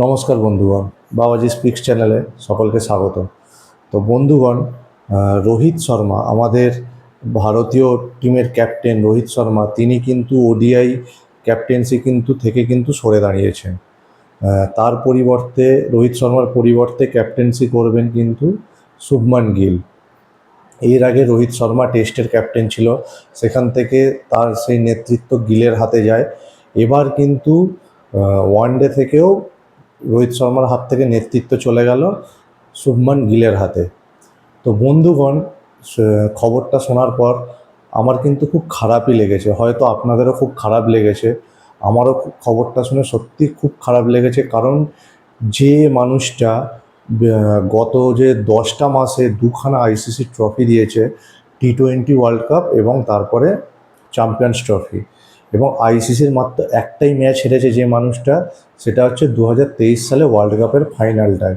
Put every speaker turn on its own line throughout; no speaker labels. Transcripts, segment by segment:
নমস্কার বন্ধুগণ, বাবাজি স্পিক্স চ্যানেলে সকলকে স্বাগত তো বন্ধুগণ রোহিত শর্মা, আমাদের ভারতীয় টিমের ক্যাপ্টেন রোহিত শর্মা, তিনি কিন্তু ওডিআই ক্যাপ্টেন্সি কিন্তু থেকে কিন্তু সরে দাঁড়িয়েছেন। তার পরিবর্তে, রোহিত শর্মার পরিবর্তে ক্যাপ্টেন্সি করবেন কিন্তু শুভমান গিল। এর আগে রোহিত শর্মা টেস্টের ক্যাপ্টেন ছিল, সেখান থেকে তার সেই নেতৃত্ব গিলের হাতে যায়। এবার কিন্তু ওয়ানডে থেকেও রোহিত শর্মার হাত থেকে নেতৃত্ব চলে গেল শুভমান গিলের হাতে। তো বন্ধুগণ খবরটা শোনার পর আমার কিন্তু খুব খারাপই লেগেছে। হয়তো আপনাদেরও খুব খারাপ লেগেছে। আমারও খুব খবরটা শুনে সত্যি খুব খারাপ লেগেছে। কারণ যে মানুষটা গত যে দশটা মাসে দুখানা আইসিসি ট্রফি দিয়েছে, টি টোয়েন্টি ওয়ার্ল্ড কাপ এবং তারপরে চ্যাম্পিয়ন্স ট্রফি। এবং আইসিসির মাত্র একটাই ম্যাচ হেরেছে যে মানুষটা, সেটা হচ্ছে দু হাজার তেইশ সালে ওয়ার্ল্ড কাপের ফাইনালটায়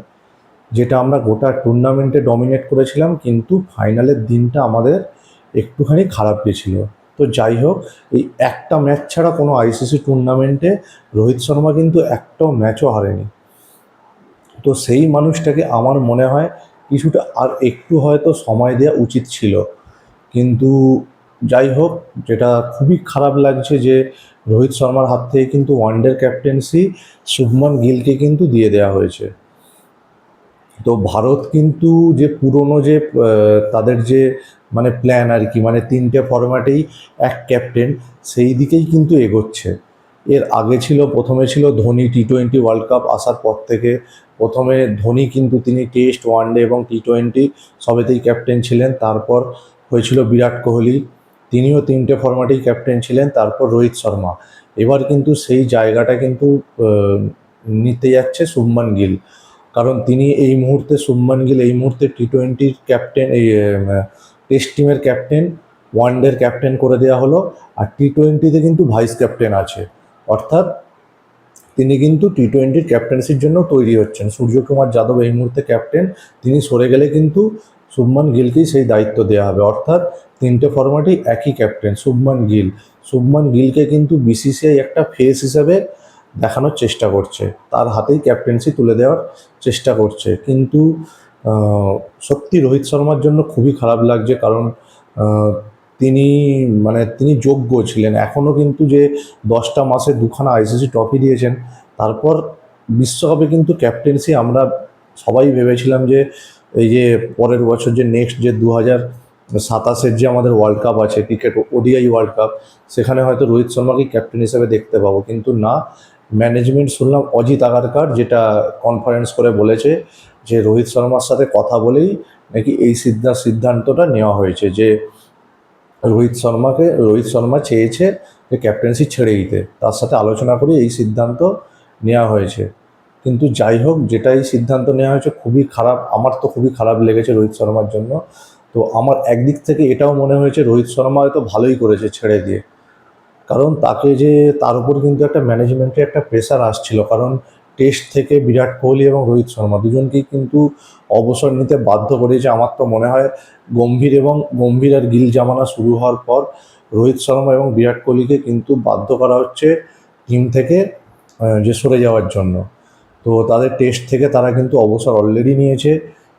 যেটা আমরা গোটা টুর্নামেন্টে ডমিনেট করেছিলাম, কিন্তু ফাইনালের দিনটা আমাদের একটুখানি খারাপ গেছিল। তো যাই হোক, এই একটা ম্যাচ ছাড়া কোনো আইসিসি টুর্নামেন্টে রোহিত শর্মা কিন্তু একটাও ম্যাচও হারেনি। তো সেই মানুষটাকে আমার মনে হয় কিছুটা আর একটু হয়তো সময় দেওয়া উচিত ছিল, কিন্তু যাই হোক, যেটা খুবই খারাপ লাগছে যে রোহিত শর্মার হাত থেকে কিন্তু ওয়ানডের ক্যাপ্টেন্সি শুভমান গিলকে কিন্তু দিয়ে দেওয়া হয়েছে। তো ভারত কিন্তু যে পুরনো যে তাদের যে মানে প্ল্যান আর কি মানে তিনটে ফরম্যাটেই এক ক্যাপ্টেন সেই দিকেই কিন্তু এগোচ্ছে। এর আগে ছিল, প্রথমে ছিল Dhoni T twenty world cup আসার পর থেকে প্রথমে ধোনি কিন্তু তিনি টেস্ট ওয়ানডে এবং টি টোয়েন্টি সবেতেই ক্যাপ্টেন ছিলেন। তারপর হয়েছিল বিরাট কোহলি। তিনিও তিনটে ফরম্যাটেই ক্যাপ্টেন ছিলেন, তারপর রোহিত শর্মা। এবার কিন্তু সেই জায়গাটা কিন্তু নিতে যাচ্ছে শুভমান গিল। কারণ তিনি এই মুহূর্তে, শুভমান গিল এই মুহূর্তে টি টোয়েন্টির ক্যাপ্টেন এই টেস্ট টিমের ক্যাপ্টেন ওয়ানডের ক্যাপ্টেন করে দেওয়া হলো। আর টি টোয়েন্টিতে কিন্তু ভাইস ক্যাপ্টেন আছে। অর্থাৎ তিনি কিন্তু টি টোয়েন্টির ক্যাপ্টেন্সির জন্য তৈরি হচ্ছেন। সূর্যকুমার যাদব এই মুহূর্তে ক্যাপ্টেন তিনি সরে গেলে কিন্তু শুভমান গিলকেই সেই দায়িত্ব দেওয়া হবে। অর্থাৎ তিনটে ফরম্যাটেই একই ক্যাপ্টেন শুভমান গিল। শুভমান গিলকে কিন্তু বিসিসিআই একটা ফেস হিসাবে দেখানোর চেষ্টা করছে। তার হাতেই ক্যাপ্টেন্সি তুলে দেওয়ার চেষ্টা করছে। কিন্তু সত্যি রোহিত শর্মার জন্য খুবই খারাপ লাগছে কারণ তিনি মানে তিনি যোগ্য ছিলেন। এখনও কিন্তু যে দশটা মাসে দুখানা আইসিসি ট্রফি দিয়েছেন, তারপর বিশ্বকাপে কিন্তু ক্যাপ্টেন্সি আমরা সবাই ভেবেছিলাম যে, এই যে পরের বছর যে নেক্সট যে দু হাজার সাতাশের যে আমাদের ওয়ার্ল্ড কাপ আছে ক্রিকেট ওডিআই ওয়ার্ল্ড কাপ সেখানে হয়তো রোহিত শর্মাকে ক্যাপ্টেন হিসেবে দেখতে পাবো। কিন্তু না ম্যানেজমেন্ট শুনলাম অজিত আগারকার যেটা কনফারেন্স করে বলেছে যে রোহিত শর্মার সাথে কথা বলেই নাকি এই সিদ্ধা, সিদ্ধান্তটা নেওয়া হয়েছে যে রোহিত শর্মাকে, রোহিত শর্মা চেয়েছে যে ক্যাপ্টেন্সি ছেড়ে দিতে। তার সাথে আলোচনা করে এই সিদ্ধান্ত নেওয়া হয়েছে। কিন্তু যাই হোক, যেটাই সিদ্ধান্ত নেওয়া হয়েছে, খুবই খারাপ, আমার তো খুবই খারাপ লেগেছে রোহিত শর্মার জন্য। তো আমার একদিক থেকে এটাও মনে হয়েছে, রোহিত শর্মা হয়তো ভালোই করেছে ছেড়ে দিয়ে। কারণ তাকে যে, তার উপর কিন্তু একটা ম্যানেজমেন্টের একটা প্রেশার আসছিল। কারণ টেস্ট থেকে বিরাট কোহলি এবং রোহিত শর্মা দুজনকেই কিন্তু অবসর নিতে বাধ্য করেছে। আমার তো মনে হয় গম্ভীর এবং গম্ভীর আর গিল জামানা শুরু হওয়ার পর রোহিত শর্মা এবং বিরাট কোহলিকে কিন্তু বাধ্য করা হচ্ছে টিম থেকে যে সরে যাওয়ার জন্য। তো তাদের টেস্ট থেকে তারা কিন্তু অবসর অলরেডি নিয়েছে।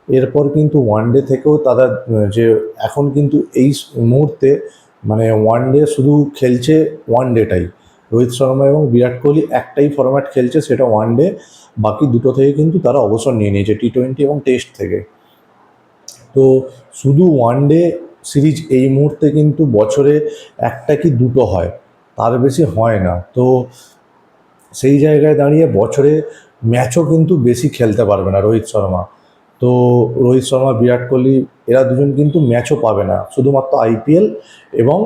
এরপর কিন্তু ওয়ানডে থেকেও তারা যে এখন কিন্তু এই মুহূর্তে মানে ওয়ানডে শুধু খেলছে ওয়ানডেটাই রোহিত শর্মা এবং বিরাট কোহলি একটাই ফরম্যাট খেলছে, সেটা ওয়ানডে বাকি দুটো থেকে কিন্তু তারা অবসর নিয়ে নিয়েছে টি টোয়েন্টি এবং টেস্ট থেকে। তো শুধু ওয়ানডে সিরিজ এই মুহূর্তে কিন্তু বছরে একটা কি দুটো হয়, তার বেশি হয় না। তো সেই জায়গায় দাঁড়িয়ে বছরে ম্যাচও কিন্তু বেশি খেলতে পারবে না রোহিত শর্মা। তো রোহিত শর্মা, বিরাট কোহলি, এরা দুজন কিন্তু ম্যাচও পাবে না। শুধুমাত্র আইপিএল এবং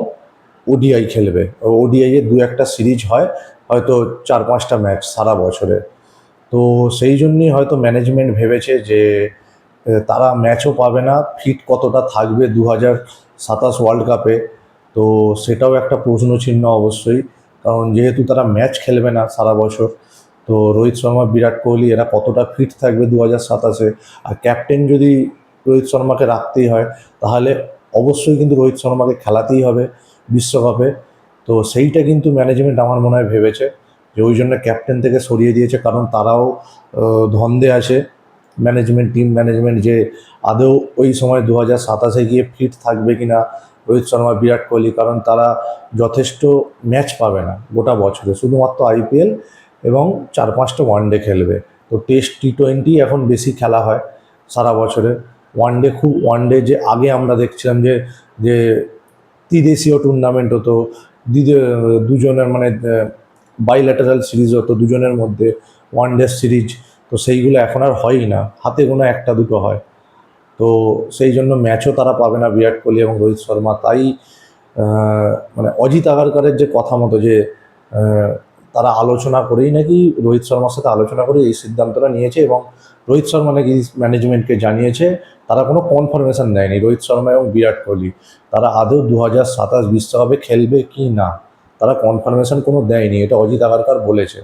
ওডিআই খেলবে। ওডিআই এর দু একটা সিরিজ হয়, হয়তো চার পাঁচটা ম্যাচ সারা বছরে। তো সেই জন্যই হয়তো ম্যানেজমেন্ট ভেবেছে যে, তারা ম্যাচও পাবে না ফিট কতটা থাকবে দু হাজার সাতাশ ওয়ার্ল্ড কাপে তো সেটাও একটা প্রশ্ন চিহ্ন অবশ্যই, কারণ যেহেতু তারা ম্যাচ খেলবে না সারা বছর তো রোহিত শর্মা, বিরাট কোহলি, এরা কতটা ফিট থাকবে দু হাজার সাতাশে? আর ক্যাপ্টেন যদি রোহিত শর্মাকে রাখতেই হয়, তাহলে অবশ্যই কিন্তু রোহিত শর্মাকে খেলাতেই হবে বিশ্বকাপে। তো সেইটা কিন্তু ম্যানেজমেন্ট আমার মনে হয় ভেবেছে, যে ওই জন্য ক্যাপ্টেন থেকে সরিয়ে দিয়েছে, কারণ তারাও ধন্দে আছে। ম্যানেজমেন্ট টিম ম্যানেজমেন্ট যে আদৌ ওই সময় দু হাজার সাতাশে গিয়ে ফিট থাকবে কি না রোহিত শর্মা, বিরাট কোহলি, কারণ তারা যথেষ্ট ম্যাচ পাবে না গোটা বছরে। শুধুমাত্র আইপিএল এবং চার পাঁচটা ওয়ানডে খেলবে। তো টেস্ট টি টোয়েন্টি এখন বেশি খেলা হয় সারা বছরে। ওয়ানডে খুব ওয়ানডে যে আগে আমরা দেখছিলাম যে যে ত্রিদেশীয় টুর্নামেন্ট হতো দুজনের মানে বাইল্যাটারাল সিরিজ হতো দুজনের মধ্যে ওয়ানডে সিরিজ তো সেইগুলো এখন আর হয়ই না। হাতে গোনা একটা দুটো হয়। তো সেই জন্য ম্যাচও তারা পাবে না বিরাট কোহলি এবং রোহিত শর্মা। তাই মানে অজিত আগারকারের যে কথা মতো যে তারা আলোচনা করেই নাকি রোহিত শর্মার সাথে আলোচনা করে এই সিদ্ধান্তটা নিয়েছে এবং রোহিত শর্মা নাকি ম্যানেজমেন্টকে জানিয়েছে, তারা কোনো কনফার্মেশন দেয়নি। রোহিত শর্মা এবং বিরাট কোহলি, তারা আদৌ দু হাজার সাতাশ বিশ্বকাপে খেলবে কি না? তারা কনফার্মেশন কোনো দেয়নি, এটা অজিত আগারকার বলেছে।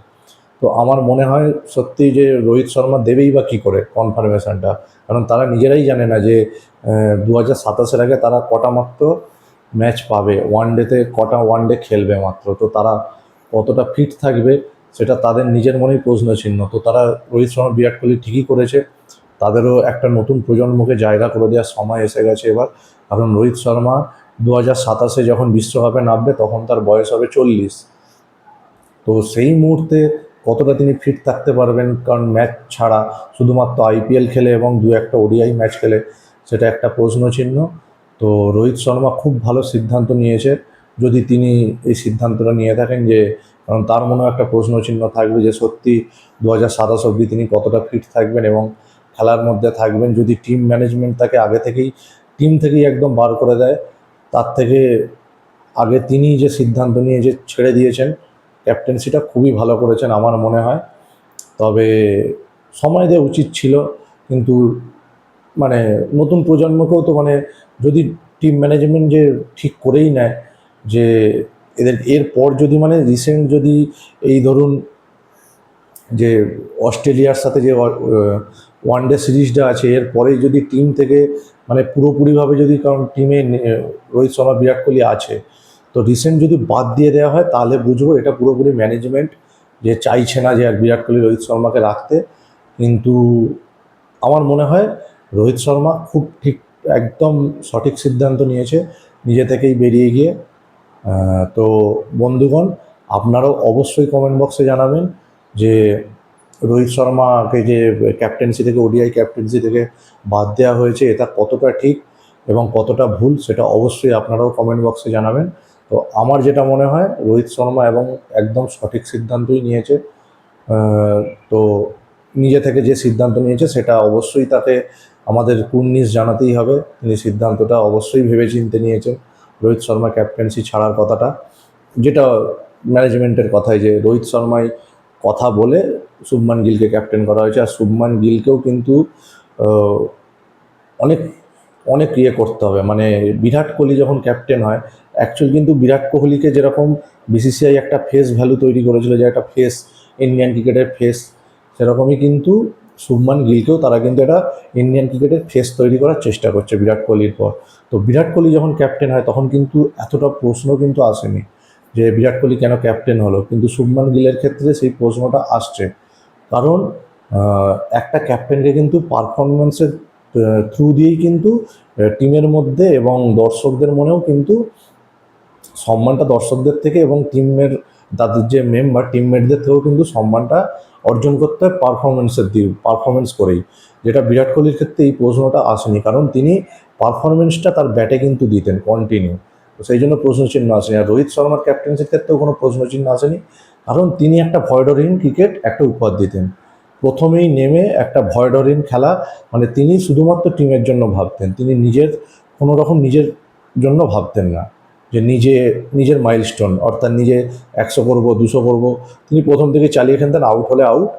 তো আমার মনে হয় সত্যি যে রোহিত শর্মা দেবেই বা কী করে কনফার্মেশনটা কারণ তারা নিজেরাই জানে না যে দু হাজার সাতাশের আগে তারা কটা মাত্র ম্যাচ পাবে। ওয়ান ডেতে কটা ওয়ান ডে খেলবে মাত্র? তো তারা কতটা ফিট থাকবে, সেটা তাদের নিজের মনেই প্রশ্ন চিহ্ন তো তারা রোহিত শর্মা, বিরাট কোহলি ঠিকই করেছে, তাদেরও একটা নতুন প্রজন্মকে জায়গা করে দেওয়ার সময় এসে গেছে এবার। কারণ রোহিত শর্মা দু হাজার সাতাশে যখন বিশ্বকাপে নামবে, তখন তার বয়স হবে চল্লিশ। তো সেই মুহূর্তে কতটা তিনি ফিট থাকতে পারবেন, কারণ ম্যাচ ছাড়া শুধুমাত্র আইপিএল খেলে এবং দু একটা ওডিআই ম্যাচ খেলে, সেটা একটা প্রশ্ন চিহ্ন তো রোহিত শর্মা খুব ভালো সিদ্ধান্ত নিয়েছে। যদি তিনি এই সিদ্ধান্তটা নিয়ে থাকেন যে, কারণ তার মনেও একটা প্রশ্ন চিহ্ন থাকবে যে, সত্যি দু হাজার সাতাশ অবধি তিনি কতটা ফিট থাকবেন এবং খেলার মধ্যে থাকবেন। যদি টিম ম্যানেজমেন্ট তাকে আগে থেকেই টিম থেকেই একদম বার করে দেয়, তার থেকে আগে তিনি যে সিদ্ধান্ত নিয়ে যে ছেড়ে দিয়েছেন ক্যাপ্টেন্সিটা খুবই ভালো করেছেন আমার মনে হয়। তবে সময় দেওয়া উচিত ছিল, কিন্তু মানে নতুন প্রজন্মকেও তো মানে যদি টিম ম্যানেজমেন্ট যে ঠিক করেই নেয় যে এদের, এরপর যদি মানে রিসেন্ট যদি এই ধরুন যে অস্ট্রেলিয়ার সাথে যে ওয়ান ডে সিরিজটা আছে এরপরে যদি টিম থেকে মানে পুরোপুরিভাবে যদি কারণ টিমে রোহিত শর্মা, বিরাট কোহলি আছে, তো রিসেন্ট যদি বাদ দিয়ে দেওয়া হয়, তাহলে বুঝব এটা পুরোপুরি ম্যানেজমেন্ট যে চাইছে না যে আর বিরাট কোহলি, রোহিত শর্মাকে রাখতে। কিন্তু আমার মনে হয় রোহিত শর্মা খুব ঠিক, একদম সঠিক সিদ্ধান্ত নিয়েছে, নিজে থেকেই বেরিয়ে গিয়ে তো বন্ধুগণ, আপনারাও অবশ্যই কমেন্ট বক্সে জানাবেন যে রোহিত শর্মাকে যে ক্যাপ্টেন্সি থেকে ওডিআই ক্যাপ্টেন্সি থেকে বাদ দেওয়া হয়েছে, এটা কতটা ঠিক এবং কতটা ভুল সেটা অবশ্যই আপনারাও কমেন্ট বক্সে জানাবেন। তো আমার যেটা মনে হয়, রোহিত শর্মা এবং একদম সঠিক সিদ্ধান্তই নিয়েছে। তো নিজে থেকে যে সিদ্ধান্ত নিয়েছে সেটা অবশ্যই তাকে আমাদের কুর্নিশ জানাতেই হবে। তিনি সিদ্ধান্তটা অবশ্যই ভেবেচিন্তে নিয়েছেন। রোহিত শর্মা ক্যাপ্টেন্সি ছাড়ার কথাটা, যেটা ম্যানেজমেন্টের কথাই যে রোহিত শর্মাই কথা বলে শুভমান গিলকে ক্যাপ্টেন করা হয়েছে। আর শুভমান গিলকেও কিন্তু অনেক অনেক ইয়ে করতে হবে। মানে বিরাট কোহলি যখন ক্যাপ্টেন হয় অ্যাকচুয়ালি কিন্তু বিরাট কোহলিকে যেরকম বিসিসিআই একটা ফেস ভ্যালু তৈরি করেছিল, যে একটা ফেস ইন্ডিয়ান ক্রিকেটের ফেস সেরকমই কিন্তু শুভমান গিলকেও তারা কিন্তু একটা ইন্ডিয়ান ক্রিকেটের ফেস তৈরি করার চেষ্টা করছে বিরাট কোহলির পর। তো বিরাট কোহলি যখন ক্যাপ্টেন হয়, তখন কিন্তু এতটা প্রশ্ন কিন্তু আসেনি যে বিরাট কোহলি কেন ক্যাপ্টেন হলো। কিন্তু শুভমান গিলের ক্ষেত্রে সেই প্রশ্নটা আসছে। কারণ একটা ক্যাপ্টেনকে কিন্তু পারফরমেন্সের থ্রু দিয়েই কিন্তু টিমের মধ্যে এবং দর্শকদের মনেও কিন্তু সম্মানটা দর্শকদের থেকে এবং টিমের তাদের যে মেম্বার টিমমেটদের থেকেও কিন্তু সম্মানটা অর্জন করতে হয় পারফরমেন্সের দিয়ে পারফরমেন্স করেই। যেটা বিরাট কোহলির ক্ষেত্রে এই প্রশ্নটা আসেনি। কারণ তিনি পারফরমেন্সটা তার ব্যাটে কিন্তু দিতেন কন্টিনিউ তো সেই জন্য প্রশ্নচিহ্ন আসেনি। আর রোহিত শর্মার ক্যাপ্টেন্সির ক্ষেত্রেও কোনো প্রশ্নচিহ্ন আসেনি। কারণ তিনি একটা ভয়ডরহীন ক্রিকেট একটা উপহার দিতেন। প্রথমেই নেমে একটা ভয়ডরহীন খেলা মানে তিনি শুধুমাত্র টিমের জন্য ভাবতেন। তিনি নিজের কোনো রকম নিজের জন্য ভাবতেন না যে নিজে, নিজের মাইলস্টোন অর্থাৎ নিজে একশো করব, দুশো করব। তিনি প্রথম থেকে চালিয়ে খেলতেন আউট হলে আউট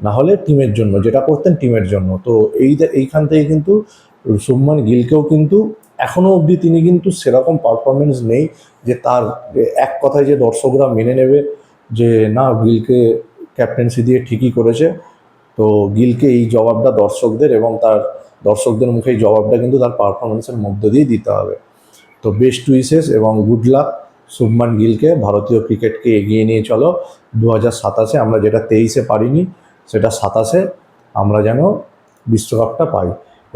না হলে টিমের জন্য, যেটা করতেন টিমের জন্য। তো এই এইখান থেকে কিন্তু শুভমান গিলকেও কিন্তু এখনও অবধি তিনি কিন্তু সেরকম পারফরমেন্স নেই যে তার এক কথায় যে দর্শকরা মেনে নেবে যে না, গিলকে ক্যাপ্টেন্সি দিয়ে ঠিকই করেছে। তো গিলকে এই জবাবটা দর্শকদের এবং তার দর্শকদের মুখে এই জবাবটা কিন্তু তার পারফরমেন্সের মধ্য দিয়ে দিতে হবে। তো বেস্ট উইসেস এবং গুড লাক শুভমান গিলকে। ভারতীয় ক্রিকেটকে এগিয়ে নিয়ে চলো। দু হাজার সাতাশে আমরা যেটা তেইশে পারিনি, সেটা সাতাশে আমরা যেন বিশ্বকাপটা পাই।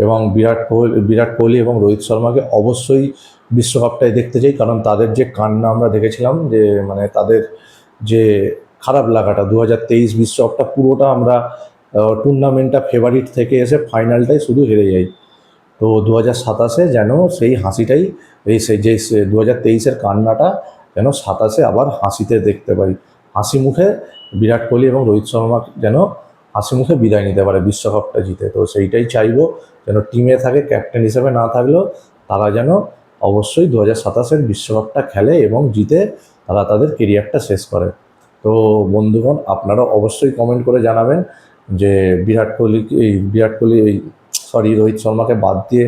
এবং বিরাট কোহলি বিরাট কোহলি এবং রোহিত শর্মাকে অবশ্যই বিশ্বকাপটাই দেখতে চাই, কারণ তাদের যে কান্না আমরা দেখেছিলাম যে মানে তাদের যে খারাপ লাগাটা দু হাজার তেইশ বিশ্বকাপটা পুরোটা আমরা টুর্নামেন্টটা ফেভারিট থেকে এসে ফাইনালটাই শুধু হেরে যাই। তো দু হাজার সাতাশে যেন সেই হাসিটাই, এই সে, যে দু হাজার তেইশের কান্নাটা যেন সাতাশে আবার হাসিতে দেখতে পাই। হাসি মুখে বিরাট কোহলি এবং রোহিত শর্মা যেন হাসি মুখে বিদায় নিতে পারে বিশ্বকাপটা জিতে। তো সেইটাই চাইব। যেন টিমে থাকে ক্যাপ্টেন হিসেবে না থাকলেও তারা যেন অবশ্যই দু হাজার সাতাশের বিশ্বকাপটা খেলে এবং জিতে তারা তাদের কেরিয়ারটা শেষ করে। তো বন্ধুগণ আপনারা অবশ্যই কমেন্ট করে জানাবেন যে বিরাট কোহলি এই বিরাট কোহলি, এই সরি রোহিত শর্মাকে বাদ দিয়ে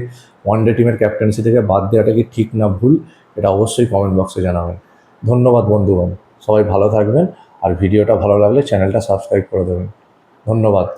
ওয়ানডে টিমের ক্যাপ্টেন্সি থেকে বাদ দেওয়াটা কি ঠিক না ভুল? এটা অবশ্যই কমেন্ট বক্সে জানাবেন। ধন্যবাদ বন্ধুগণ, সবাই ভালো থাকবেন আর ভিডিওটা ভালো লাগলে চ্যানেলটা সাবস্ক্রাইব করে দেবেন। ধন্যবাদ।